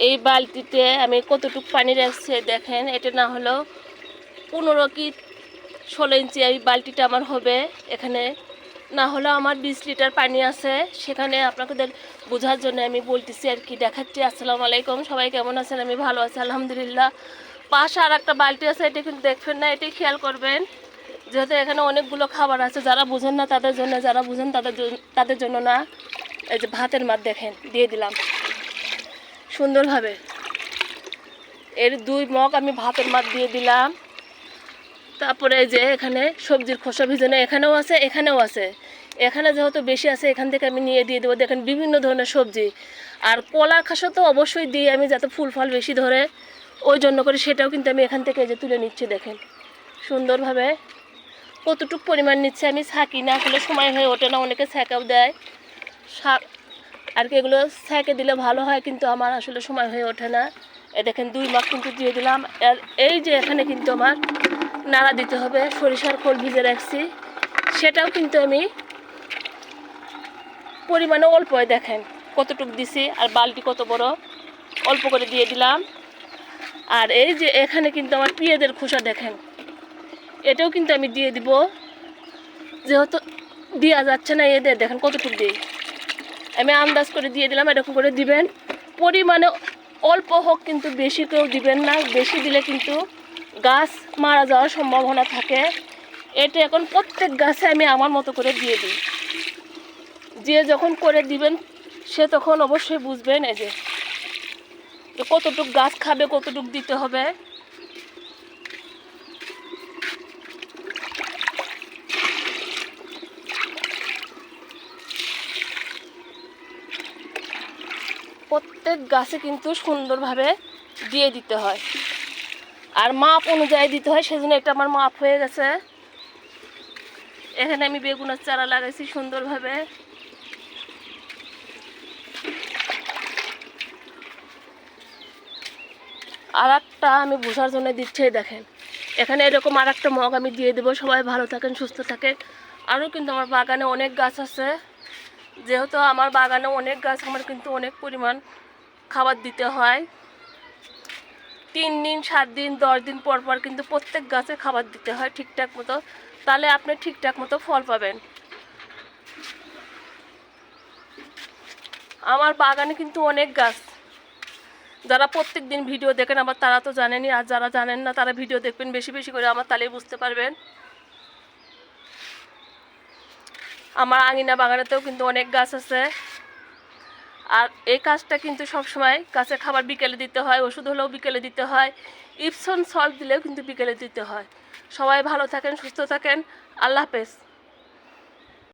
এই বালতিতে আমি কতটুকু পানি রাখছি দেখেন, এটা না হলেও পনেরো কি ষোলো ইঞ্চি এই বালতিটা আমার হবে। এখানে না হলেও আমার বিশ লিটার পানি আছে, সেখানে আপনাদের বোঝার জন্য আমি বলতেছি আর কি, দেখাচ্ছি। আসসালামু আলাইকুম, সবাই কেমন আছেন? আমি ভালো আছি, আলহামদুলিল্লাহ। পাশে আর একটা বালতি আছে, এটা কিন্তু দেখবেন না, এটাই খেয়াল করবেন। যেহেতু এখানে অনেকগুলো খাবার আছে, যারা বুঝেন না তাদের জন্য, যারা বুঝেন তাদের জন- তাদের জন্য না। এই যে ভাতের মাছ দেখেন, দিয়ে দিলাম। সুন্দরভাবে। এর দুই মগ আমি ভাতের মাছ দিয়ে দিলাম। তারপরে যে এখানে সবজির খোসা ভিজানো এখানেও আছে এখানেও আছে। এখানে যেহেতু বেশি আছে, এখান থেকে আমি নিয়ে দিয়ে দেবো। দেখেন বিভিন্ন ধরনের সবজি। আর কলার খাসা তো অবশ্যই দিই আমি যাতে ফুল ফল বেশি ধরে। ওই জন্য করে সেটাও কিন্তু আমি এখান থেকে যে তুলে নিচ্ছি, দেখেন। সুন্দরভাবে কতটুকু পরিমাণ নিচ্ছে আমি ছাঁকি না আসলে সময় হয়ে ওঠে না, অনেকে ছ্যাঁকাও দেয়। শাক আর কি এগুলো ছ্যাঁকে দিলে ভালো হয়, কিন্তু আমার আসলে সময় হয়ে ওঠে না। এ দেখেন, দুই মাস কিন্তু দিয়ে দিলাম। আর এই যে এখানে কিন্তু আমার নাড়া দিতে হবে, সরিষার খোল ভিজে রাখছি। সেটাও কিন্তু আমি পরিমাণে অল্প দেখেন, কতটুকু দিছি আর বালতি কত বড়, অল্প করে দিয়ে দিলাম। আর এই যে এখানে কিন্তু আমার পিঁয়াজের খোসা দেখেন, এটাও কিন্তু আমি দিয়ে দিব। যেহেতু দেওয়া যাচ্ছে না এদের, দেখেন কতটুকু দিই। আমি আন্দাজ করে দিয়ে দিলাম, এরকম করে দিবেন। পরিমাণে অল্প হোক কিন্তু বেশি কেউ দিবেন না। বেশি দিলে কিন্তু গাছ মারা যাওয়ার সম্ভাবনা থাকে। এটা এখন প্রত্যেক গাছে আমি আমার মতো করে দিয়ে দিই। যে যখন করে দিবেন, সে তখন অবশ্যই বুঝবেন এই যে কতটুক গাছ খাবে, কতটুক দিতে হবে। প্রত্যেক গাছে কিন্তু সুন্দরভাবে দিয়ে দিতে হয়। আর মাপ অনুযায়ী দিতে হয়, সেজন্য এটা আমার মাপ হয়ে গেছে। এখানে আমি বেগুনের চারা লাগাইছি সুন্দরভাবে। আর একটা আমি বোঝার জন্য দিচ্ছি দেখেন। এখানে এরকম আর একটা মগ আমি দিয়ে দেবো। সবাই ভালো থাকেন, সুস্থ থাকেন। আরও কিন্তু আমার বাগানে অনেক গাছ আছে। যেহেতু আমার বাগানে অনেক গাছ, আমার কিন্তু অনেক পরিমাণ খাবার দিতে হয়। তিন দিন, সাত দিন, দশ দিন পর পর কিন্তু প্রত্যেক গাছে খাবার দিতে হয় ঠিকঠাক মতো। তাহলে আপনি ঠিকঠাক মতো ফল পাবেন। আমার বাগানে কিন্তু অনেক গাছ। যারা প্রত্যেক দিন ভিডিও দেখেন, আবার তারা তো জানেনই, আর যারা জানেন না, তারা ভিডিও দেখবেন বেশি বেশি করে, আমার তাহলেই বুঝতে পারবেন। আমার আঙিনা বাগানেতেও কিন্তু অনেক গাছ আছে। আর এই কাজটা কিন্তু সবসময় গাছের খাবার বিকেলে দিতে হয়, ওষুধ হলেও বিকেলে দিতে হয় ইপসন সল্ট দিলেও কিন্তু বিকেলে দিতে হয়। সবাই ভালো থাকেন, সুস্থ থাকেন, আল্লাহ হাফেজ।